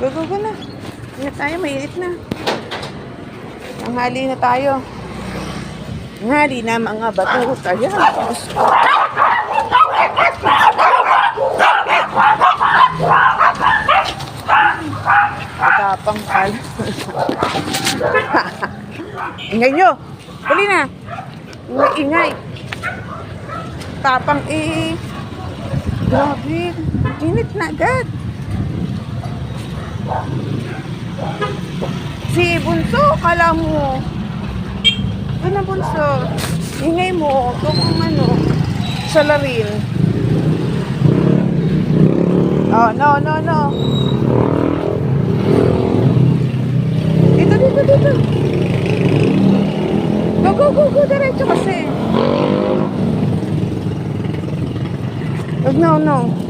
Go, go, go na. Ingat tayo, mainit na. Nanghali na tayo. Nanghali na mga bato. Ko. Matapang pal. ingay nyo. Dali na. Ingay, ingay. Tapang eh. Grabe. Init na agad. Si Bunso, kala mo. Ano na Bunso? Ingay mo. Kung ano. Salarin. Oh, no, no, no. Dito, dito, dito. Go, go, go, go. Diretso kasi. No, no.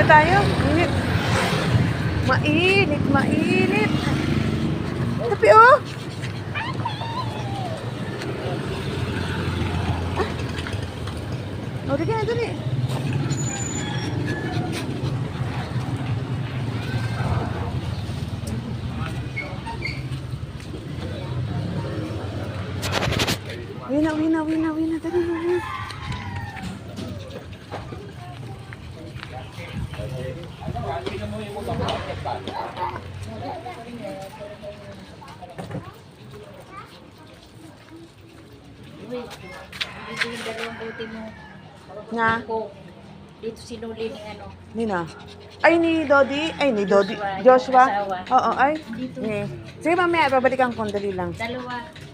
Hindi tayo. Init. Mainit, mainit. Tapi oh. Ah. Oh, dali na, dali. Uwi na, uwi na, uwi na, uwi na, dali, uwi Uy, dito yung dalawang buti mo. Nga. Ko. Dito sinuli ni ano. Nina. Ay, ni Dodi. Ay, ni Dodi. Joshua, Joshua. yung. Oo, ay. Dito. Sige, mamaya, babalikan ko. Dali lang. Dalawa.